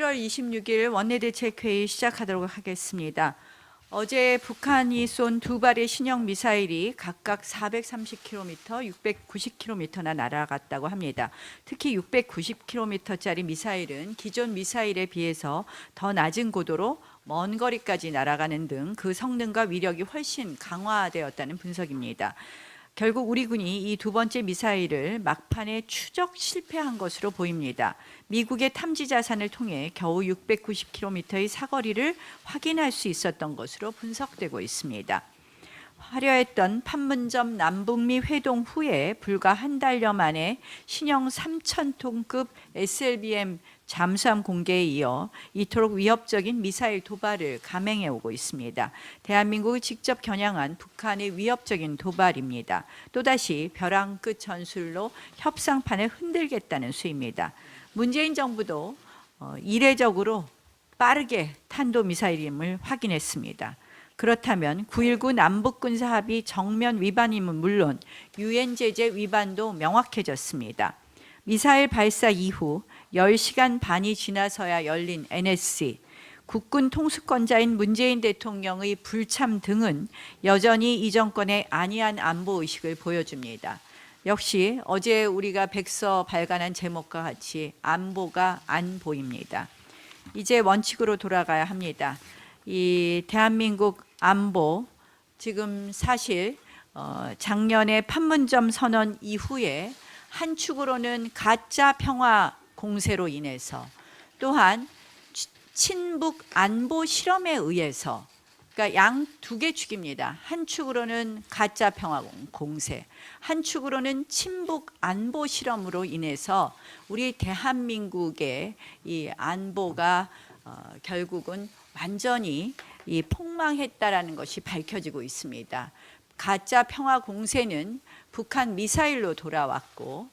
7월 26일 원내대책회의 시작하도록 하겠습니다. 어제 북한이 쏜 두 발의 신형 미사일이 각각 430km, 690km나 날아갔다고 합니다. 특히 690km짜리 미사일은 기존 미사일에 비해서 더 낮은 고도로 먼 거리까지 날아가는 등 그 성능과 위력이 훨씬 강화되었다는 분석입니다. 결국 우리 군이 이 두 번째 미사일을 막판에 추적 실패한 것으로 보입니다. 미국의 탐지 자산을 통해 겨우 690km의 사거리를 확인할 수 있었던 것으로 분석되고 있습니다. 화려했던 판문점 남북미 회동 후에 불과 한 달여 만에 신형 3,000톤급 SLBM 잠수함 공개에 이어 이토록 위협적인 미사일 도발을 감행해 오고 있습니다. 대한민국이 직접 겨냥한 북한의 위협적인 도발입니다. 또다시 벼랑 끝 전술로 협상판을 흔들겠다는 수입니다. 문재인 정부도 어, 이례적으로 빠르게 탄도 미사일임을 확인했습니다. 그렇다면 9.19 남북군사 합의 정면 위반임은 물론 유엔 제재 위반도 명확해졌습니다. 미사일 발사 이후 10시간 반이 지나서야 열린 NSC, 국군 통수권자인 문재인 대통령의 불참 등은 여전히 이 정권의 안이한 안보 의식을 보여줍니다. 역시 어제 우리가 백서 발간한 제목과 같이 안보가 안 보입니다. 이제 원칙으로 돌아가야 합니다. 이 대한민국 안보 지금 사실 어, 작년에 판문점 선언 이후에 한 축으로는 가짜 평화 공세로 인해서 또한 치- 친북 안보 실험에 의해서 그러니까 양 두 개 축입니다. 한 축으로는 가짜 평화 공- 공세, 한 축으로는 친북 안보 실험으로 인해서 우리 대한민국의 이 안보가 어, 결국은 완전히 이 폭망했다라는 것이 밝혀지고 있습니다. 가짜 평화 공세는 북한 미사일로 돌아왔고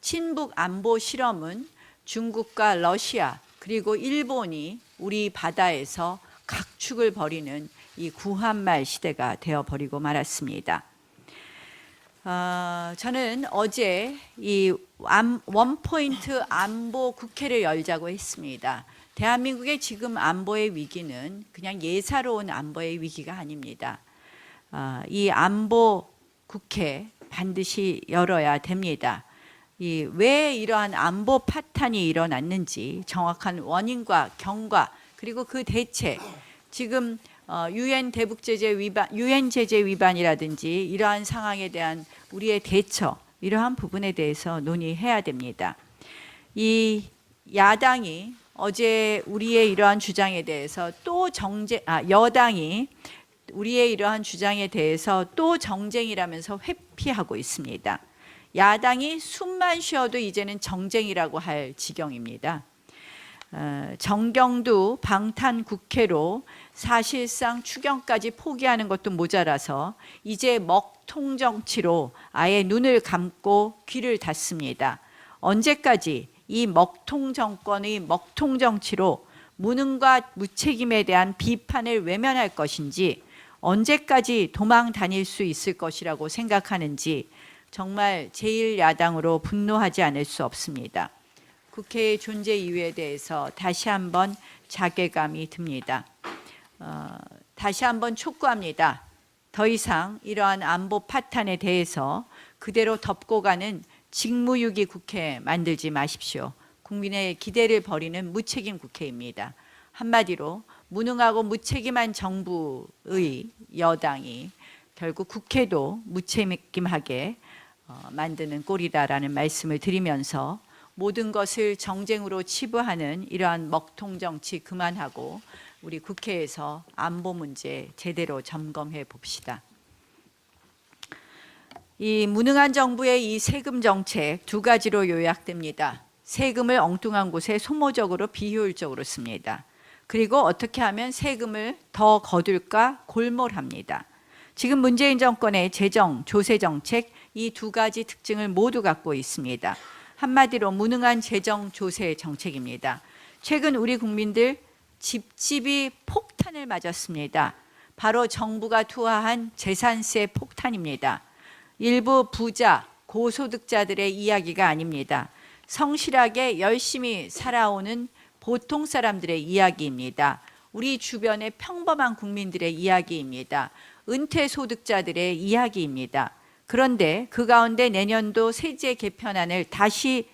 친북 안보 실험은 중국과 러시아 그리고 일본이 우리 바다에서 각축을 벌이는 이 구한말 시대가 되어 버리고 말았습니다. 어, 저는 어제 이 안- 원포인트 안보 국회를 열자고 했습니다. 대한민국의 지금 안보의 위기는 그냥 예사로운 안보의 위기가 아닙니다. 아, 이 안보 국회 반드시 열어야 됩니다. 이 왜 이러한 안보 파탄이 일어났는지 정확한 원인과 경과 그리고 그 대책 지금 어, 유엔 대북 제재 위반 유엔 제재 위반이라든지 이러한 상황에 대한 우리의 대처 이러한 부분에 대해서 논의해야 됩니다. 이 야당이 어제 우리의 이러한 주장에 대해서 또 정쟁 아 여당이 우리의 이러한 주장에 대해서 또 정쟁이라면서 회피하고 있습니다. 야당이 숨만 쉬어도 이제는 정쟁이라고 할 지경입니다. 어, 정경두 방탄 국회로 사실상 추경까지 포기하는 것도 모자라서 이제 먹통 정치로 아예 눈을 감고 귀를 닫습니다. 언제까지 이 먹통 정권의 먹통 정치로 무능과 무책임에 대한 비판을 외면할 것인지 언제까지 도망 다닐 수 있을 것이라고 생각하는지 정말 제1야당으로 분노하지 않을 수 없습니다. 국회의 존재 이유에 대해서 다시 한번 자괴감이 듭니다. 어, 다시 한번 촉구합니다. 더 이상 이러한 안보 파탄에 대해서 그대로 덮고 가는 직무유기 국회 만들지 마십시오. 국민의 기대를 버리는 무책임 국회입니다. 한마디로 무능하고 무책임한 정부의 여당이 결국 국회도 무책임하게 어, 만드는 꼴이다라는 말씀을 드리면서 모든 것을 정쟁으로 치부하는 이러한 먹통 정치 그만하고 우리 국회에서 안보 문제 제대로 점검해 봅시다. 이 무능한 정부의 이 세금 정책 두 가지로 요약됩니다. 세금을 엉뚱한 곳에 소모적으로 비효율적으로 씁니다. 그리고 어떻게 하면 세금을 더 거둘까 골몰합니다. 지금 문재인 정권의 재정 조세 정책 이 두 가지 특징을 모두 갖고 있습니다. 한마디로 무능한 재정 조세 정책입니다. 최근 우리 국민들 집집이 폭탄을 맞았습니다. 바로 정부가 투하한 재산세 폭탄입니다. 일부 부자, 고소득자들의 이야기가 아닙니다. 성실하게 열심히 살아오는 보통 사람들의 이야기입니다. 우리 주변의 평범한 국민들의 이야기입니다. 은퇴 소득자들의 이야기입니다. 그런데 그 가운데 내년도 세제 개편안을 다시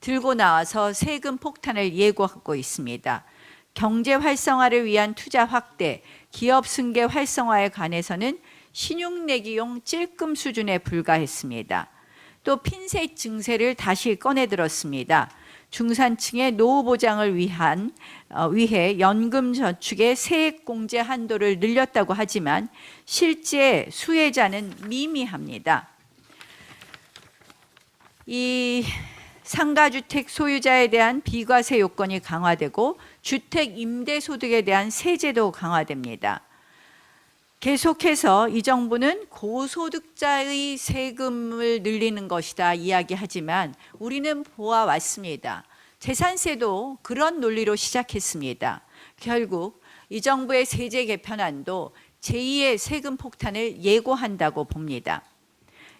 들고 나와서 세금 폭탄을 예고하고 있습니다. 경제 활성화를 위한 투자 확대, 기업 승계 활성화에 관해서는 신용 내기용 찔끔 수준에 불과했습니다. 또 핀셋 증세를 다시 꺼내 들었습니다. 중산층의 노후 보장을 위한 어, 위해 연금 저축의 세액 공제 한도를 늘렸다고 하지만 실제 수혜자는 미미합니다. 이 상가주택 소유자에 대한 비과세 요건이 강화되고 주택 임대 소득에 대한 세제도 강화됩니다. 계속해서 이 정부는 고소득자의 세금을 늘리는 것이다 이야기하지만 우리는 보아왔습니다. 재산세도 그런 논리로 시작했습니다. 결국 이 정부의 세제 개편안도 제2의 세금 폭탄을 예고한다고 봅니다.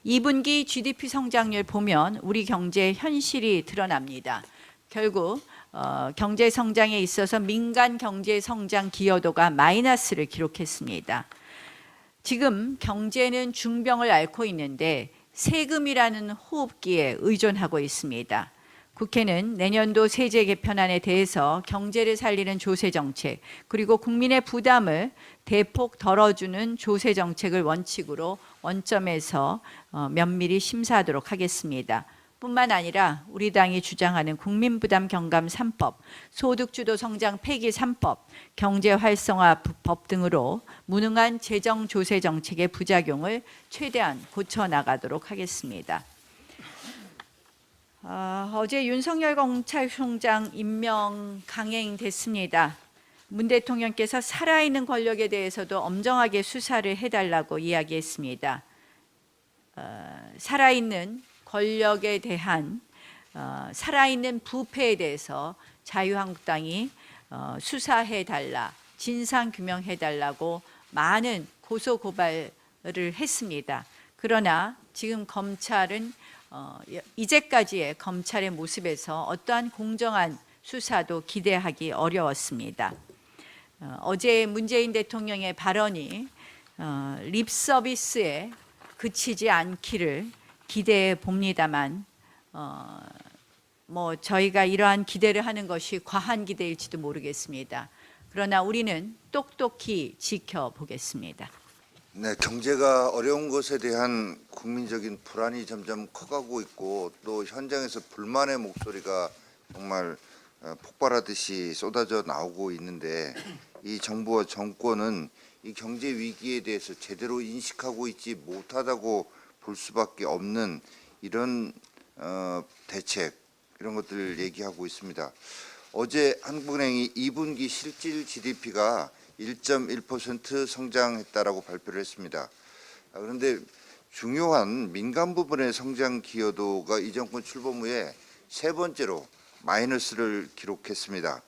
2분기 GDP 성장률 보면 우리 경제 현실이 드러납니다. 결국 어, 경제 성장에 있어서 민간 경제 성장 기여도가 마이너스를 기록했습니다. 지금 경제는 중병을 앓고 있는데 세금이라는 호흡기에 의존하고 있습니다. 국회는 내년도 세제 개편안에 대해서 경제를 살리는 조세 정책 그리고 국민의 부담을 대폭 덜어주는 조세 정책을 원칙으로 원점에서 어, 면밀히 심사하도록 하겠습니다. 뿐만 아니라 우리 당이 주장하는 국민부담 경감 3법, 소득주도 성장 폐기 3법, 경제 활성화 법 등으로 무능한 재정 조세 정책의 부작용을 최대한 고쳐 나가도록 하겠습니다. 아, 어제 윤석열 검찰총장 임명 강행됐습니다. 문 대통령께서 살아있는 권력에 대해서도 엄정하게 수사를 해달라고 이야기했습니다. 어, 살아있는 권력에 대한 어, 살아있는 부패에 대해서 자유한국당이 어, 수사해 달라, 진상 규명해 달라고 많은 고소 고발을 했습니다. 그러나 지금 검찰은 어, 이제까지의 검찰의 모습에서 어떠한 공정한 수사도 기대하기 어려웠습니다. 어, 어제 문재인 대통령의 발언이 어, 립 서비스에 그치지 않기를 기대해 봅니다만 어, 뭐 저희가 이러한 기대를 하는 것이 과한 기대일지도 모르겠습니다. 그러나 우리는 똑똑히 지켜보겠습니다. 네, 경제가 어려운 것에 대한 국민적인 불안이 점점 커가고 있고 또 현장에서 불만의 목소리가 정말 어, 폭발하듯이 쏟아져 나오고 있는데 이 정부와 정권은 이 경제 위기에 대해서 제대로 인식하고 있지 못하다고 볼 수밖에 없는 이런 어, 대책 이런 것들을 얘기하고 있습니다. 어제 한국은행이 2분기 실질 GDP가 1.1% 성장했다라고 발표를 했습니다. 아, 그런데 중요한 민간 부분의 성장 기여도가 이 정권 출범 후에 세 번째로 마이너스를 기록했습니다.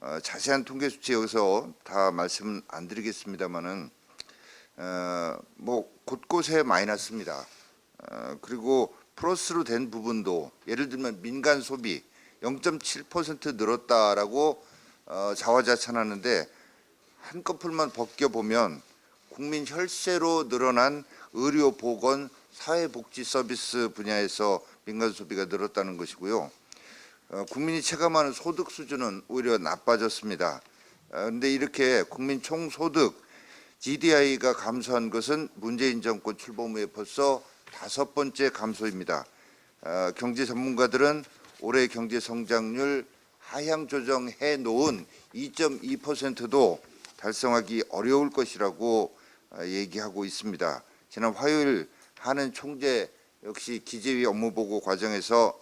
어, 자세한 통계 수치 여기서 다 말씀은 안 드리겠습니다만은 어, 뭐 곳곳에 마이너스입니다. 어, 그리고 플러스로 된 부분도 예를 들면 민간 소비 0.7% 늘었다라고 어, 자화자찬하는데 한꺼풀만 벗겨 보면 국민 혈세로 늘어난 의료 보건 사회복지 서비스 분야에서 민간 소비가 늘었다는 것이고요. 어, 국민이 체감하는 소득 수준은 오히려 나빠졌습니다. 그런데 이렇게 국민 총소득 GDI가 감소한 것은 문재인 정권 출범 후에 벌써 다섯 번째 감소입니다. 어, 경제 전문가들은 올해 경제 성장률 하향 조정해 놓은 2.2%도 달성하기 어려울 것이라고 어, 얘기하고 있습니다. 지난 화요일 하는 총재 역시 기재위 업무보고 과정에서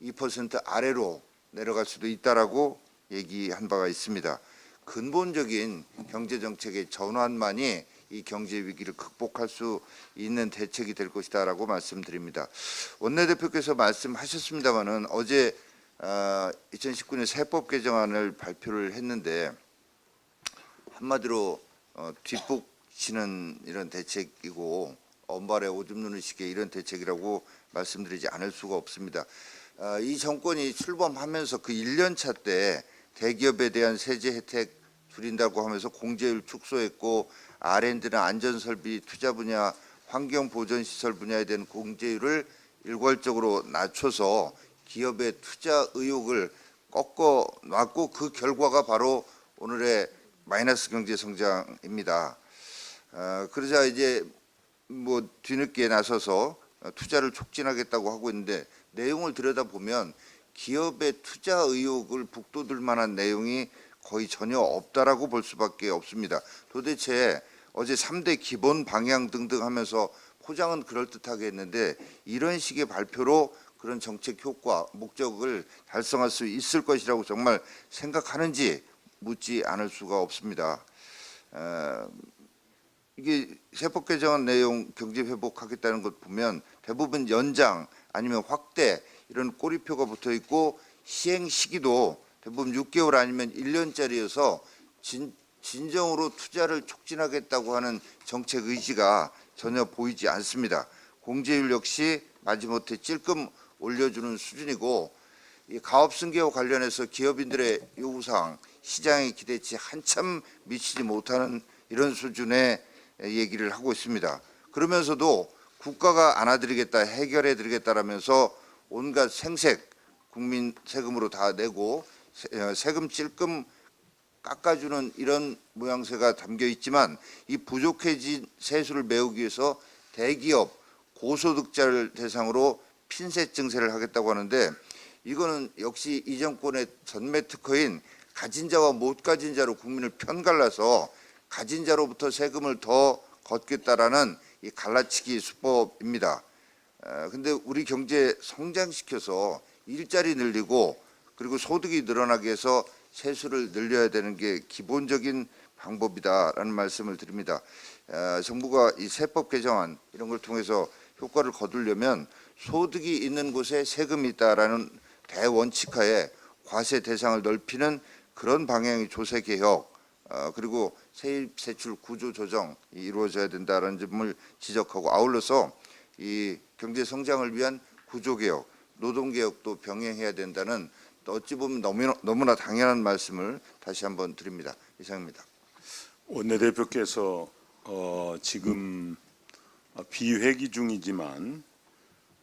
2% 아래로 내려갈 수도 있다라고 얘기한 바가 있습니다. 근본적인 경제 정책의 전환만이 이 경제 위기를 극복할 수 있는 대책이 될 것이다라고 말씀드립니다. 원내대표께서 말씀하셨습니다마는 어제 어, 2019년 세법 개정안을 발표를 했는데 한마디로 어, 뒷북 치는 이런 대책이고 언발에 오줌 누는 식의 이런 대책이라고 말씀드리지 않을 수가 없습니다. 어, 이 정권이 출범하면서 그 1년 차 때 대기업에 대한 세제 혜택 줄인다고 하면서 공제율 축소했고 R&D나 안전설비 투자 분야, 환경 보전 시설 분야에 대한 공제율을 일괄적으로 낮춰서 기업의 투자 의욕을 꺾어 놨고 그 결과가 바로 오늘의 마이너스 경제 성장입니다. 어, 그러자 이제 뭐 뒤늦게 나서서 투자를 촉진하겠다고 하고 있는데 내용을 들여다보면 기업의 투자 의욕을 북돋을 만한 내용이 거의 전혀 없다라고 볼 수밖에 없습니다. 도대체 어제 3대 기본 방향 등등 하면서 포장은 그럴듯하게 했는데 이런 식의 발표로 그런 정책 효과, 목적을 달성할 수 있을 것이라고 정말 생각하는지 묻지 않을 수가 없습니다. 어, 이게 세법 개정안 내용 경제 회복하겠다는 것 보면 대부분 연장 아니면 확대 이런 꼬리표가 붙어 있고 시행 시기도 대부분 6개월 아니면 1년짜리여서 진, 진정으로 투자를 촉진하겠다고 하는 정책 의지가 전혀 보이지 않습니다. 공제율 역시 마지못해 찔끔 올려주는 수준이고 이 가업 승계와 관련해서 기업인들의 요구사항 시장의 기대치 한참 미치지 못하는 이런 수준의 얘기를 하고 있습니다. 그러면서도 국가가 안아드리겠다, 해결해드리겠다라면서 온갖 생색 국민 세금으로 다 내고 세- 어, 세금 찔끔 깎아주는 이런 모양새가 담겨 있지만 이 부족해진 세수를 메우기 위해서 대기업 고소득자를 대상으로 핀셋 증세를 하겠다고 하는데 이거는 역시 이 정권의 전매 특허인 가진 자와 못 가진 자로 국민을 편갈라서 가진 자로부터 세금을 더 걷겠다라는 이 갈라치기 수법입니다. 어, 근데 우리 경제 성장시켜서 일자리 늘리고 그리고 소득이 늘어나게 해서 세수를 늘려야 되는 게 기본적인 방법이다라는 말씀을 드립니다. 어, 정부가 이 세법 개정안 이런 걸 통해서 효과를 거두려면 소득이 있는 곳에 세금이 있다라는 대원칙하에 과세 대상을 넓히는 그런 방향의 조세 개혁 어, 그리고 세입 세출 구조 조정이 이루어져야 된다라는 점을 지적하고 아울러서 이 경제 성장을 위한 구조 개혁, 노동 개혁도 병행해야 된다는 또 어찌 보면 너무나, 너무나 당연한 말씀을 다시 한번 드립니다. 이상입니다. 원내대표께서 어, 지금 비회기 중이지만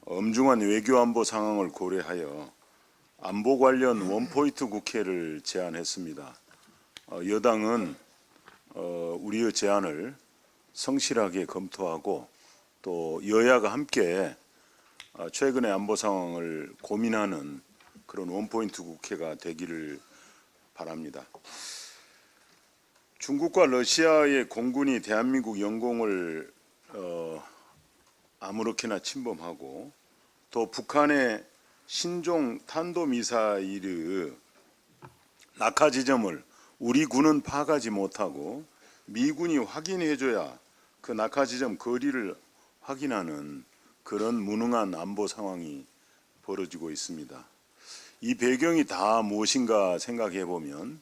엄중한 외교안보 상황을 고려하여 안보 관련 원포인트 국회를 제안했습니다. 어, 여당은 어, 우리의 제안을 성실하게 검토하고 또 여야가 함께 어, 최근의 안보 상황을 고민하는 그런 원포인트 국회가 되기를 바랍니다. 중국과 러시아의 공군이 대한민국 영공을 어, 아무렇게나 침범하고 또 북한의 신종 탄도미사일의 낙하 지점을 우리 군은 파가지 못하고 미군이 확인해줘야 그 낙하 지점 거리를 확인하는 그런 무능한 안보 상황이 벌어지고 있습니다. 이 배경이 다 무엇인가 생각해 보면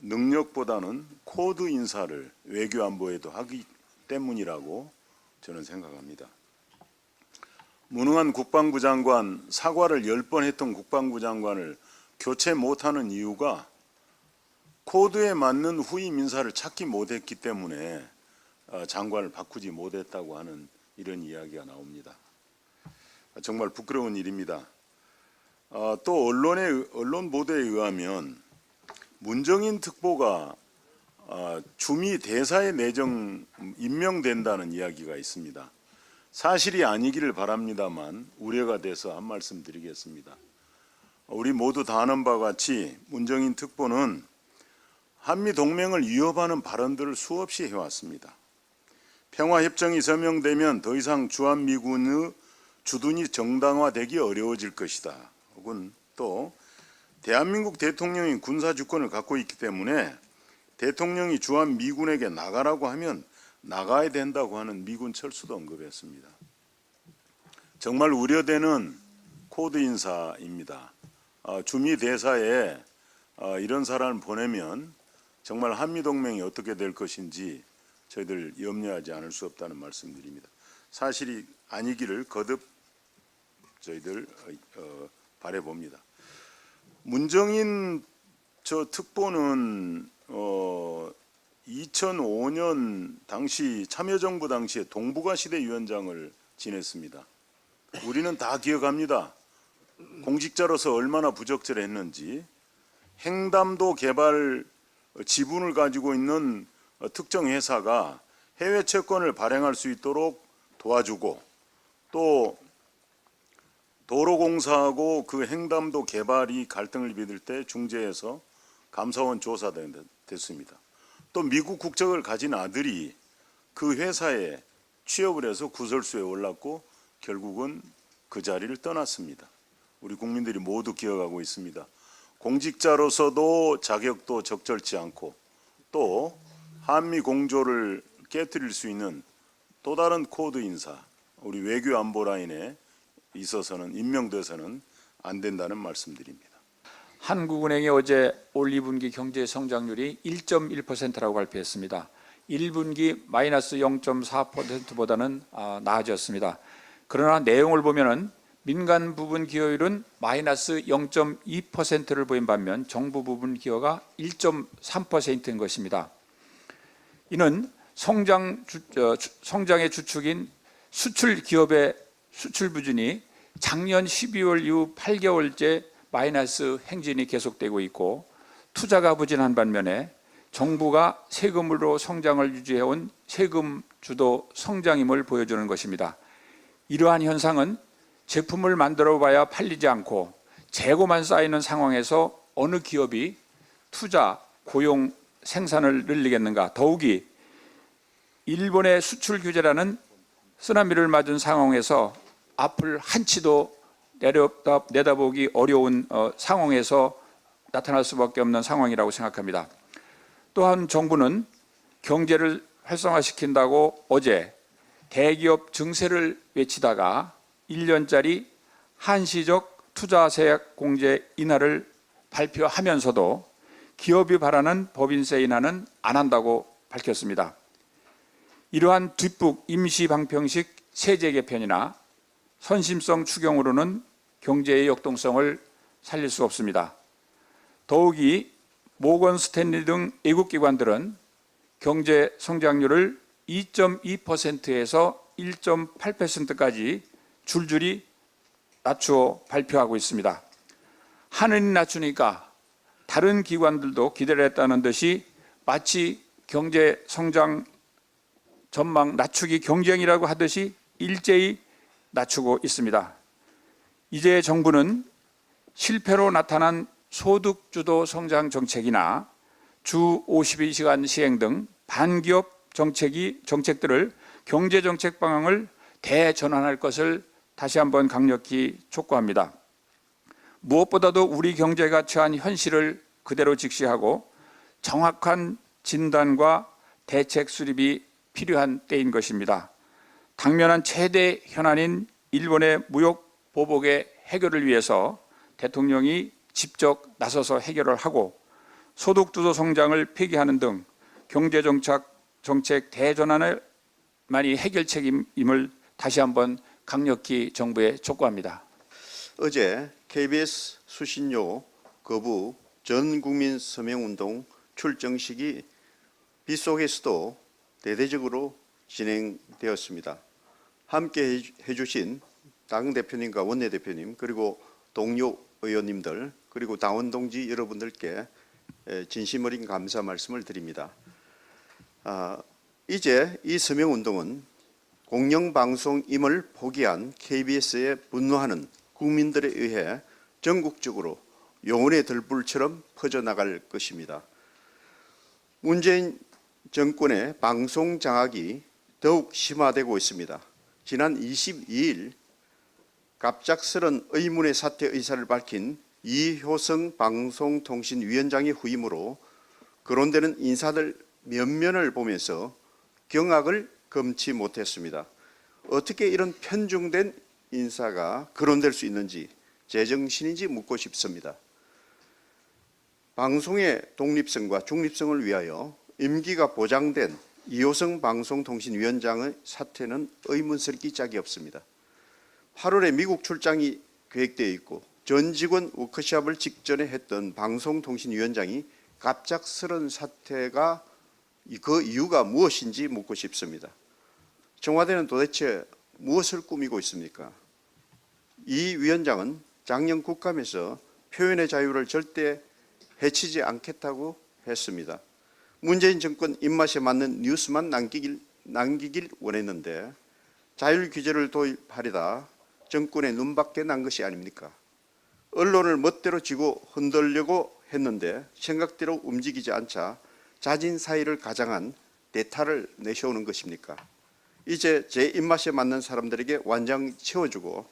능력보다는 코드 인사를 외교 안보에도 하기 때문이라고 저는 생각합니다. 무능한 국방부 장관 사과를 열번 했던 국방부 장관을 교체 못하는 이유가 코드에 맞는 후임 인사를 찾기 못했기 때문에 어, 장관을 바꾸지 못했다고 하는 이런 이야기가 나옵니다. 정말 부끄러운 일입니다. 어, 또 언론의 언론 보도에 의하면 문정인 특보가 어, 주미 대사의 내정 임명된다는 이야기가 있습니다. 사실이 아니기를 바랍니다만 우려가 돼서 한 말씀 드리겠습니다. 우리 모두 다 아는 바와 같이 문정인 특보는 한미 동맹을 위협하는 발언들을 수없이 해왔습니다. 평화협정이 서명되면 더 이상 주한미군의 주둔이 정당화되기 어려워질 것이다. 혹은 또 대한민국 대통령이 군사 주권을 갖고 있기 때문에 대통령이 주한 미군에게 나가라고 하면 나가야 된다고 하는 미군 철수도 언급했습니다. 정말 우려되는 코드 인사입니다. 어, 주미 대사에 어, 이런 사람을 보내면 정말 한미 동맹이 어떻게 될 것인지 저희들 염려하지 않을 수 없다는 말씀드립니다. 사실이 아니기를 거듭 저희들 어, 바래 봅니다. 문정인 저 특보는 어 2005년 당시 참여정부 당시에 동북아 시대 위원장을 지냈습니다. 우리는 다 기억합니다. 공직자로서 얼마나 부적절했는지 행담도 개발 지분을 가지고 있는 특정 회사가 해외 채권을 발행할 수 있도록 도와주고 또 도로공사하고 그 행담도 개발이 갈등을 빚을 때 중재해서 감사원 조사됐습니다. 또 미국 국적을 가진 아들이 그 회사에 취업을 해서 구설수에 올랐고 결국은 그 자리를 떠났습니다. 우리 국민들이 모두 기억하고 있습니다. 공직자로서도 자격도 적절치 않고 또 한미 공조를 깨뜨릴 수 있는 또 다른 코드 인사 우리 외교 안보 라인에 있어서는 임명돼서는 안 된다는 말씀드립니다. 한국은행이 어제 올 2분기 경제 성장률이 1.1%라고 발표했습니다. 1분기 마이너스 0.4%보다는 아, 나아졌습니다. 그러나 내용을 보면은 민간 부분 기여율은 마이너스 0.2%를 보인 반면 정부 부분 기여가 1.3%인 것입니다. 이는 성장 주, 어, 주- 성장의 주축인 수출 기업의 수출 부진이 작년 12월 이후 8개월째 마이너스 행진이 계속되고 있고 투자가 부진한 반면에 정부가 세금으로 성장을 유지해온 세금 주도 성장임을 보여주는 것입니다. 이러한 현상은 제품을 만들어 봐야 팔리지 않고 재고만 쌓이는 상황에서 어느 기업이 투자, 고용, 생산을 늘리겠는가? 더욱이 일본의 수출 규제라는 쓰나미를 맞은 상황에서 앞을 한치도 내려다, 내다보기 어려운 어, 상황에서 나타날 수밖에 없는 상황이라고 생각합니다. 또한 정부는 경제를 활성화시킨다고 어제 대기업 증세를 외치다가 1년짜리 한시적 투자세액 공제 인하를 발표하면서도 기업이 바라는 법인세 인하는 안 한다고 밝혔습니다. 이러한 뒷북 임시 방편식 세제 개편이나 선심성 추경으로는 경제의 역동성을 살릴 수 없습니다. 더욱이 모건 스탠리 등 외국 기관들은 경제 성장률을 2.2%에서 1.8%까지 줄줄이 낮추어 발표하고 있습니다. 하늘이 낮추니까 다른 기관들도 기대를 했다는 듯이 마치 경제 성장 전망 낮추기 경쟁이라고 하듯이 일제히 낮추고 있습니다. 이제 정부는 실패로 나타난 소득 주도 성장 정책이나 주 52시간 시행 등 반기업 정책이 정책들을 경제 정책 방향을 대전환할 것을 다시 한번 강력히 촉구합니다. 무엇보다도 우리 경제가 처한 현실을 그대로 직시하고 정확한 진단과 대책 수립이 필요한 때인 것입니다. 당면한 최대 현안인 일본의 무역 보복의 해결을 위해서 대통령이 직접 나서서 해결을 하고 소득주도 성장을 폐기하는 등 경제 정책 대전환을 많이 해결책임을 다시 한번 강력히 정부에 촉구합니다. 어제 KBS 수신료 거부 전 국민 서명 운동 출정식이 빗속에서도 대대적으로 진행되었습니다. 함께 해주신 당 대표님과 원내 대표님 그리고 동료 의원님들 그리고 당원 동지 여러분들께 에, 진심 어린 감사 말씀을 드립니다. 아, 이제 이 서명 운동은 공영방송임을 포기한 KBS에 분노하는 국민들에 의해 전국적으로 영혼의 들불처럼 퍼져나갈 것입니다. 문재인 정권의 방송 장악이 더욱 심화되고 있습니다. 지난 22일 갑작스런 의문의 사퇴 의사를 밝힌 이효성 방송통신위원장의 후임으로 거론되는 인사들 면면을 보면서 경악을 금치 못했습니다. 어떻게 이런 편중된 인사가 거론될 수 있는지 제정신인지 묻고 싶습니다. 방송의 독립성과 중립성을 위하여 임기가 보장된 이호성 방송통신위원장의 사퇴는 의문스럽기 짝이 없습니다. 8월에 미국 출장이 계획되어 있고 전 직원 워크숍을 직전에 했던 방송통신위원장이 갑작스런 사태가 이- 그 이유가 무엇인지 묻고 싶습니다. 청와대는 도대체 무엇을 꾸미고 있습니까? 이 위원장은 작년 국감에서 표현의 자유를 절대 해치지 않겠다고 했습니다. 문재인 정권 입맛에 맞는 뉴스만 남기길, 남기길 원했는데 자율 규제를 도입하려다 정권의 눈밖에 난 것이 아닙니까? 언론을 멋대로 쥐고 흔들려고 했는데 생각대로 움직이지 않자 자진 사의를 가장한 대타를 내세우는 것입니까? 이제 제 입맛에 맞는 사람들에게 완장 채워주고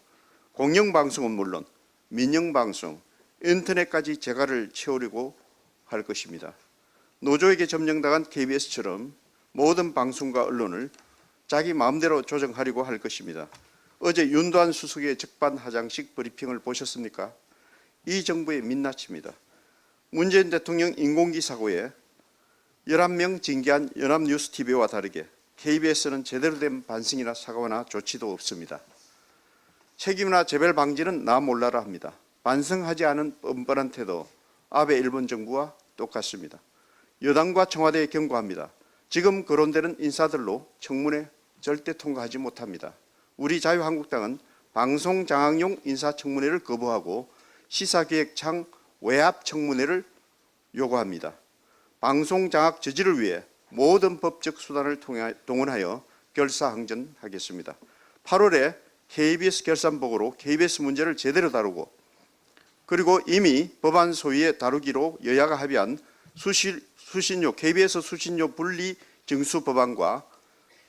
공영방송은 물론 민영방송, 인터넷까지 재갈을 채우려고 할 것입니다. 노조에게 점령당한 KBS처럼 모든 방송과 언론을 자기 마음대로 조정하려고 할 것입니다. 어제 윤도한 수석의 적반하장식 브리핑을 보셨습니까? 이 정부의 민낯입니다. 문재인 대통령 인공기 사고에 11명 징계한 연합뉴스TV와 다르게 KBS는 제대로 된 반성이나 사과나 조치도 없습니다. 책임이나 재별 방지는 나 몰라라 합니다. 반성하지 않은 뻔뻔한 태도 아베 일본 정부와 똑같습니다. 여당과 청와대에 경고합니다. 지금 거론되는 인사들로 청문회 절대 통과하지 못합니다. 우리 자유한국당은 방송 장악용 인사 청문회를 거부하고 시사기획창 외압 청문회를 요구합니다. 방송 장악 저지를 위해 모든 법적 수단을 동원하여 결사항전하겠습니다. 8월에 KBS 결산보고로 KBS 문제를 제대로 다루고 그리고 이미 법안 소위에 다루기로 여야가 합의한 수실, 수신료 KBS 수신료 분리 증수 법안과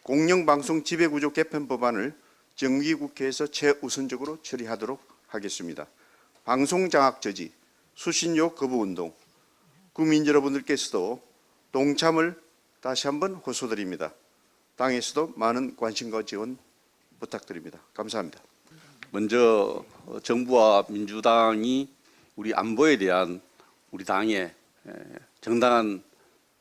공영방송 지배구조 개편 법안을 정기국회에서 최우선적으로 처리하도록 하겠습니다. 방송 장악 저지, 수신료 거부 운동, 국민 여러분들께서도 동참을 다시 한번 호소드립니다. 당에서도 많은 관심과 지원 부탁드립니다. 감사합니다. 먼저 어, 정부와 민주당이 우리 안보에 대한 우리 당의 에, 정당한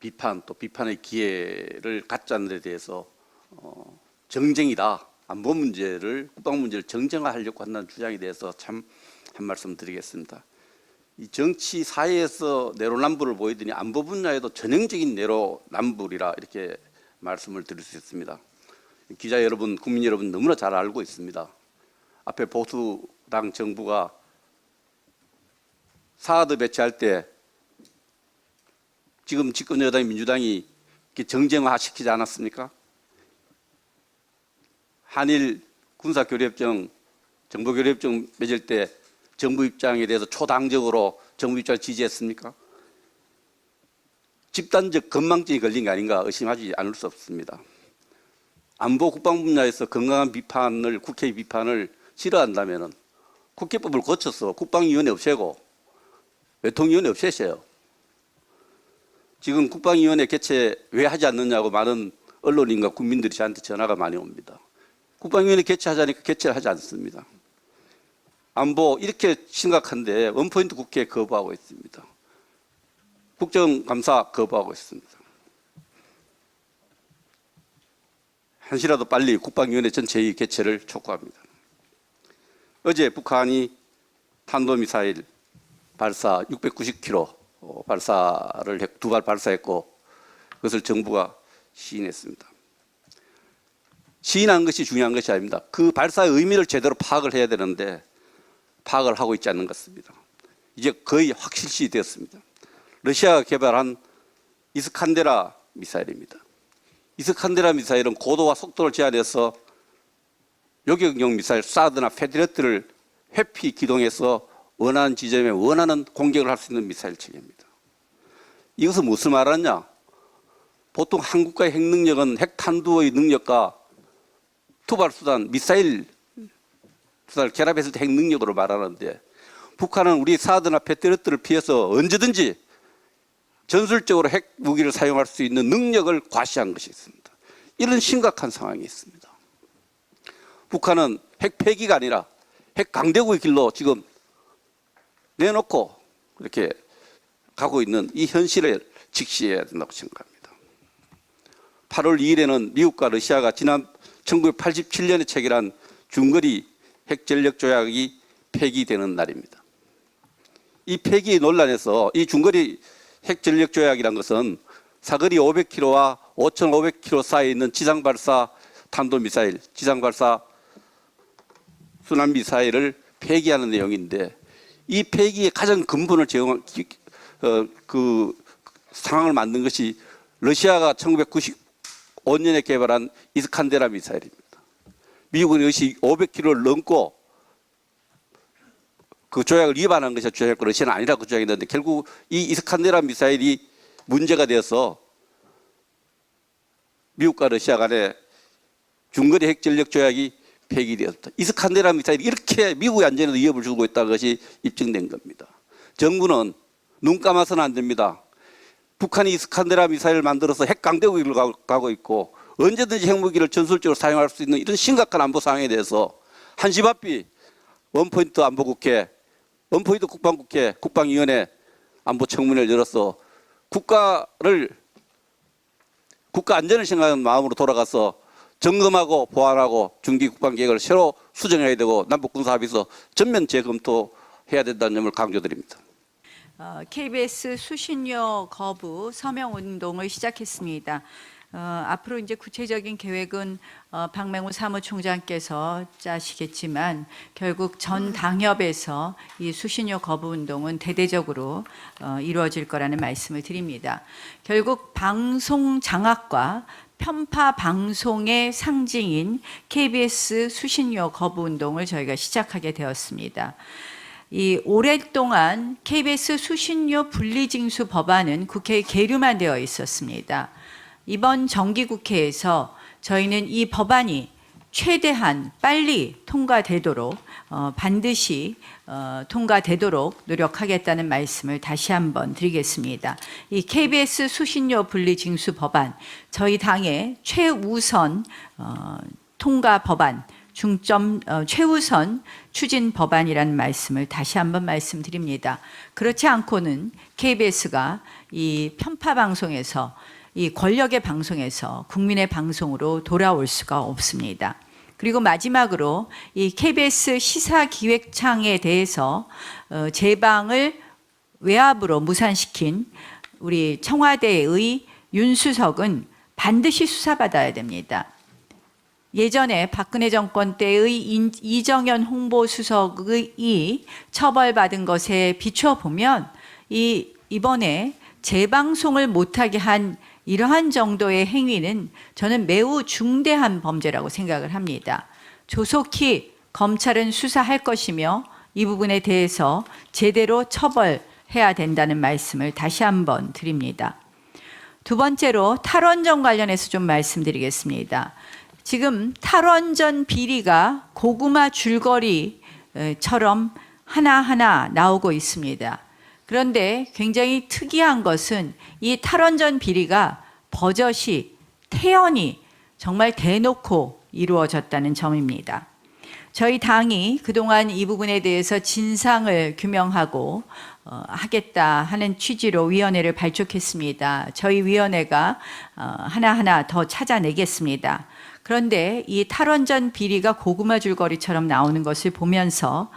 비판 또 비판의 기회를 갖지 않는 데 대해서 어, 정쟁이다 안보 문제를 국방 문제를 정쟁화하려고 한다는 주장에 대해서 참 한 말씀 드리겠습니다. 이 정치 사회에서 내로남불을 보이더니 안보 분야에도 전형적인 내로남불이라 이렇게 말씀을 드릴 수 있습니다. 기자 여러분, 국민 여러분 너무나 잘 알고 있습니다. 앞에 보수당 정부가 사드 배치할 때 지금 집권 여당인 민주당이 이렇게 정쟁화 시키지 않았습니까? 한일 군사교류협정, 정보교류협정 맺을 때 정부 입장에 대해서 초당적으로 정부 입장을 지지했습니까? 집단적 건망증이 걸린 게 아닌가 의심하지 않을 수 없습니다. 안보 국방 분야에서 건강한 비판을 국회 비판을 싫어한다면은 국회법을 고쳐서 국방위원회 없애고 외통위원회 없애세요. 지금 국방위원회 개최 왜 하지 않느냐고 많은 언론인과 국민들이 저한테 전화가 많이 옵니다. 국방위원회 개최하자니까 개최를 하지 않습니다. 안보 이렇게 심각한데 원포인트 국회 거부하고 있습니다. 국정감사 거부하고 있습니다. 한시라도 빨리 국방위원회 전체의 개최를 촉구합니다. 어제 북한이 탄도미사일 발사 690km 어, 발사를 두 발 발사했고 그것을 정부가 시인했습니다. 시인한 것이 중요한 것이 아닙니다. 그 발사의 의미를 제대로 파악을 해야 되는데 파악을 하고 있지 않는 것 같습니다. 이제 거의 확실시 되었습니다. 러시아가 개발한 이스칸데라 미사일입니다. 이스칸데라 미사일은 고도와 속도를 제한해서 요격용 미사일 사드나 페드레트를 회피 기동해서 원하는 지점에 원하는 공격을 할 수 있는 미사일 체계입니다. 이것은 무슨 말하냐? 보통 한국과의 핵 능력은 핵 탄두의 능력과 투발 수단, 미사일 수단을 결합했을 때 핵 능력으로 말하는데 북한은 우리 사드나 페트레트를 피해서 언제든지 전술적으로 핵 무기를 사용할 수 있는 능력을 과시한 것이 있습니다. 이런 심각한 상황이 있습니다. 북한은 핵 폐기가 아니라 핵 강대국의 길로 지금 내놓고 이렇게 가고 있는 이 현실을 직시해야 된다고 생각합니다. 8월 2일에는 미국과 러시아가 지난 1987년에 체결한 중거리 핵전력 조약이 폐기되는 날입니다. 이 폐기 논란에서 이 중거리 핵 전력 조약이란 것은 사거리 500km와 5,500km 사이에 있는 지상 발사 탄도 미사일, 지상 발사 순환 미사일을 폐기하는 내용인데 이 폐기의 가장 근본을 제공 어, 그 상황을 만든 것이 러시아가 1995년에 개발한 이스칸데라 미사일입니다. 미국은 이것이 500km를 넘고 그 조약을 위반한 것이 조약고 러시아는 아니라고 주장했는데 결국 이 이스칸데라 미사일이 문제가 되어서 미국과 러시아 간에 중거리 핵 전력 조약이 폐기되었다. 이스칸데라 미사일이 이렇게 미국의 안전에도 위협을 주고 있다는 것이 입증된 겁니다. 정부는 눈 감아서는 안 됩니다. 북한이 이스칸데라 미사일을 만들어서 핵 강대국으로 가- 가고 있고 언제든지 핵무기를 전술적으로 사용할 수 있는 이런 심각한 안보 상황에 대해서 한시 바삐 원포인트 안보국회, 원포인트 국방국회, 국방위원회 안보청문회를 열어서 국가를 국가 안전을 생각하는 마음으로 돌아가서 점검하고 보완하고 중기 국방 계획을 새로 수정해야 되고 남북 군사 합의서 전면 재검토해야 된다는 점을 강조드립니다. 어, KBS 수신료 거부 서명 운동을 시작했습니다. 어, 앞으로 이제 구체적인 계획은 어, 박맹우 사무총장께서 짜시겠지만 결국 전 당협에서 이 수신료 거부 운동은 대대적으로 어, 이루어질 거라는 말씀을 드립니다. 결국 방송 장악과 편파 방송의 상징인 KBS 수신료 거부 운동을 저희가 시작하게 되었습니다. 이 오랫동안 KBS 수신료 분리징수 법안은 국회에 계류만 되어 있었습니다. 이번 정기국회에서 저희는 이 법안이 최대한 빨리 통과되도록 어, 반드시 어, 통과되도록 노력하겠다는 말씀을 다시 한번 드리겠습니다. 이 KBS 수신료 분리 징수 법안 저희 당의 최우선 어, 통과 법안 중점 어, 최우선 추진 법안이라는 말씀을 다시 한번 말씀드립니다. 그렇지 않고는 KBS가 이 편파 방송에서 이 권력의 방송에서 국민의 방송으로 돌아올 수가 없습니다. 그리고 마지막으로 이 KBS 시사기획창에 대해서 어, 제방을 외압으로 무산시킨 우리 청와대의 윤수석은 반드시 수사받아야 됩니다. 예전에 박근혜 정권 때의 인- 이정현 홍보수석이 처벌받은 것에 비춰 보면 이 이번에 재방송을 못하게 한 이러한 정도의 행위는 저는 매우 중대한 범죄라고 생각을 합니다. 조속히 검찰은 수사할 것이며 이 부분에 대해서 제대로 처벌해야 된다는 말씀을 다시 한번 드립니다. 두 번째로 탈원전 관련해서 좀 말씀드리겠습니다. 지금 탈원전 비리가 고구마 줄거리처럼 하나하나 나오고 있습니다. 그런데 굉장히 특이한 것은 이 탈원전 비리가 버젓이 태연이 정말 대놓고 이루어졌다는 점입니다. 저희 당이 그동안 이 부분에 대해서 진상을 규명하고 어, 하겠다 하는 취지로 위원회를 발족했습니다. 저희 위원회가 어, 하나하나 더 찾아내겠습니다. 그런데 이 탈원전 비리가 고구마 줄거리처럼 나오는 것을 보면서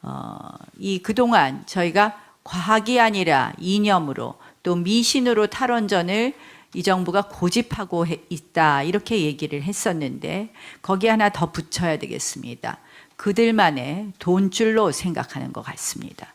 어, 이 그동안 저희가 과학이 아니라 이념으로 또 미신으로 탈원전을 이 정부가 고집하고 해- 있다 이렇게 얘기를 했었는데 거기 하나 더 붙여야 되겠습니다. 그들만의 돈줄로 생각하는 것 같습니다.